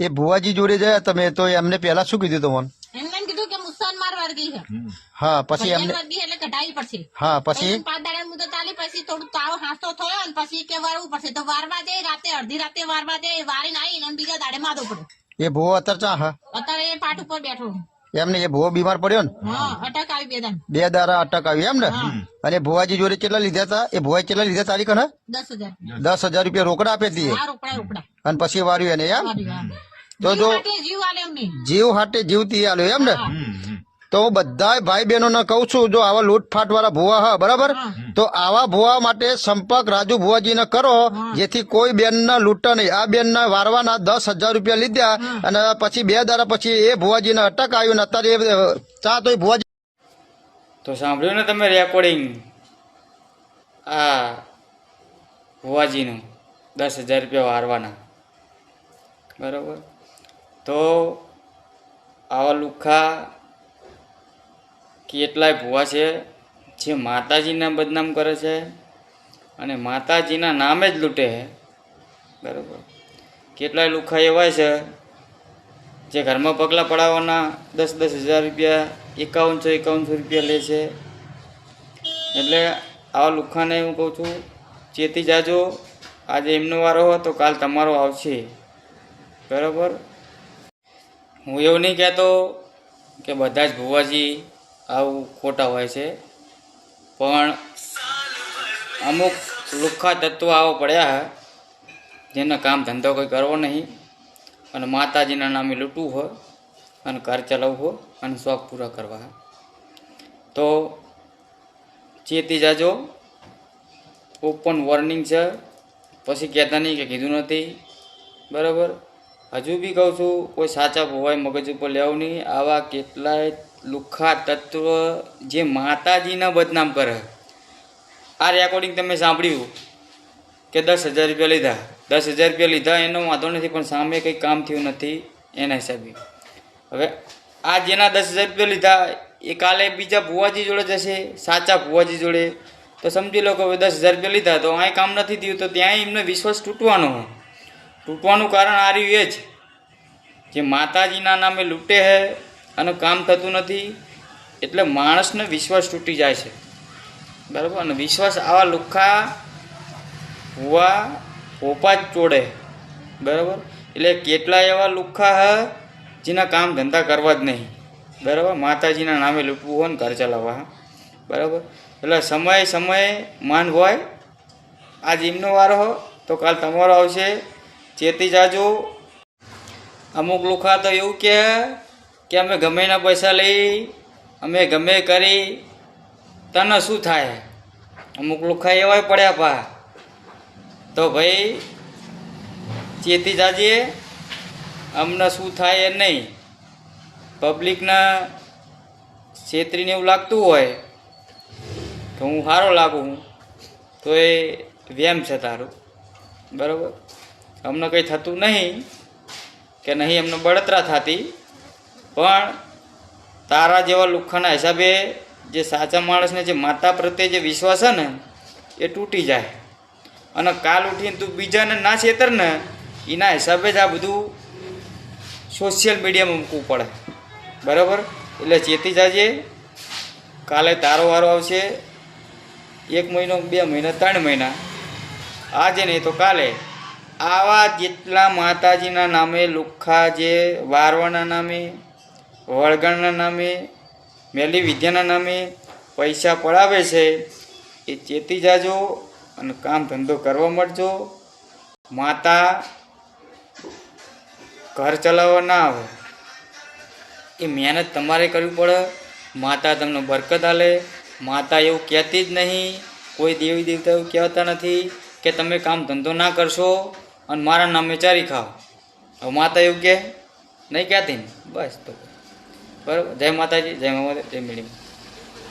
એ ભુવાજી જોડે ગયા તમે તો એમને પહેલા શું કીધું તમને? એમને કીધું કે મુસલમાન વર્ગી છે. હા પછી એમને વર્ગી એટલે કઢાવી પડશે. હા પછી? પાંચ દાડા મુદત આલી પછી થોડું તાવ હાંસો થયો અને પછી કે વારવું પડશે. તો વારવા દે રાતે અડધી રાતે વારવા દે વારીને આવીને અને બીજા દાડે માદો પડે. એ ભુવો અત્યારે ચા હા. અત્યારે પાટ ઉપર બેઠો એમને એ ભુવો બીમાર પડ્યો ને હા અટક આવી બે દારા અટક આવી એમ ને? અને ભુવાજી જોડે કેટલા લીધા હતા? એ ભુવાજી કેટલા લીધા તારીખ ને દસ હજાર. રૂપિયા રોકડા આપે હતી આ રોકડા રોકડા. અને પછી વાર્યું એને એમ? તો જો જીવ આલે જીવ હાટે જીવતી આલ્યો એમ ને? તો હું બધા ભાઈ બહેનોને કહું છું જો આવા લૂંટફાટ વાળા ભુવા હા બરાબર? તો આવા ભુવા માટે સંપર્ક રાજુ ભુવાજીને કરો જેથી કોઈ બેન ના લૂંટ નહીં. આ બેન ના વારવાના દસ હજાર રૂપિયા લીધા અને પછી બે દાડા પછી એ ભુવાજીને અટક આવ્યું ને અત્યારે એ ચા તો એ ભુવાજી તો સાંભળ્યું ને તમે રેકોર્ડિંગ આ ભુવાજીનું દસ હજાર રૂપિયા વારવાના. બરાબર? તો આવા લુખ્ખા કેટલાય ભુવા છે જે માતાજીના બદનામ કરે છે અને માતાજીના નામે જ લૂંટે છે. બરાબર. કેટલાય લુખ્ખા એવા છે જે ઘરમાં પગલાં પડાવવાના દસ દસ હજાર રૂપિયા, એકાવનસો એકાવનસો રૂપિયા લે છે. એટલે આવા લુખાને હું કહું છું, ચેતી જાજો. આજે એમનો વારો હોય તો કાલ તમારો આવશે. બરાબર? હું એવું નહીં કહેતો કે બધા જ ભુવાજી આવું ખોટા હોય છે. પણ અમુક લુખ્ખા તત્વો આવો પડ્યા જેનો કામ ધંધો કોઈ કરવો નહીં. અને માતાજીના નામે લૂંટવું હોય, અને ઘર ચલાવવું હોય, અને શોખ પૂરા કરવા તો ચેતી જાજો. ઓપન વોર્નિંગ છે. પછી કહેતા નહીં કે કીધું નથી. બરાબર? હજુ બી કહું છું, કોઈ સાચા ભોવાય મગજ ઉપર લેવું નહીં. આવા કેટલાય લુખ્ખા તત્વ જે માતાજીના બદનામ કરે. આ રેકોર્ડિંગ તમે સાંભળ્યું કે દસ હજાર રૂપિયા લીધા. દસ હજાર રૂપિયા લીધા, એનો વાંધો નથી, પણ સામે કંઈ કામ થયું નથી એના હિસાબે. હવે આ જેના દસ હજાર રૂપિયા લીધા, એ કાલે બીજા ભુવાજી જોડે જશે, સાચા ભુવાજી જોડે. તો સમજી લો કે હવે દસ હજાર રૂપિયા લીધા, તો અહીં કામ નથી થયું, તો ત્યાં એમનો વિશ્વાસ તૂટવાનો હોય. તૂટવાનું કારણ આ રહ્યું એ જ. જે માતાજીના નામે લૂંટે છે અને કામ થતું નથી, એટલે માણસને વિશ્વાસ તૂટી જાય છે. બરાબર? અને વિશ્વાસ આવા લુખ્ખા, હોવા પોપા જ ચોડે. બરાબર? એટલે કેટલા એવા લુખ્ખા હ, જેના કામ ધંધા કરવા જ નહીં. બરાબર? માતાજીના નામે લૂંટવું હોય ને ઘર ચલાવવા. બરાબર? એટલે સમય સમયે માન હોય. આજ એમનો વારો હો, તો કાલ તમારો આવશે. ચેતી જાજો. અમુક લુખા તો એવું કહે કે અમે ગમે એના પૈસા લઈ, અમે ગમે કરી, તને શું થાય? અમુક લુખા એવાય પડ્યા પા. તો ભાઈ, ચેતી જાજે, અમને શું થાય એ નહીં. પબ્લિકના છેતરીને એવું લાગતું હોય કે હું સારો લાગું તો એ વ્યામ છે તારું. બરાબર? અમને કંઈ થતું નહીં, કે નહીં અમને બળતરા થતી. પણ તારા જેવા લુખ્ખાના હિસાબે જે સાચા માણસને જે માતા પ્રત્યે જે વિશ્વાસ છે ને, એ તૂટી જાય. અને કાલ ઉઠીને તું બીજાને ના છેતર ને, એના હિસાબે જ આ બધું સોશિયલ મીડિયામાં મૂકવું પડે. બરાબર? એટલે ચેતી જાજે. કાલે તારો વારો આવશે. એક મહિનો, બે મહિના, ત્રણ મહિના. આજે નહીં તો કાલે. આવા જેટલા માતાજીના નામે લુખ્ખા જે વારવાના નામે વળગણના નામે, મેલી વિદ્યાના નામે પૈસા પડાવે છે, એ ચેતી જાજો અને કામ ધંધો કરવા મળજો. માતા ઘર ચલાવવા ના આવે. એ મહેનત તમારે કરવી પડે. માતા તમને બરકત આલે. માતા એવું કહેતી જ નહીં, કોઈ દેવી દેવતા એવું કહેતા નથી કે તમે કામ ધંધો ના કરશો અને મારા નામે ચારી ખાઓ. હવે માતા એવું કહે, નહીં કહેતી ને? બસ તો બરાબર. જય માતાજી જય માતા જય મેળી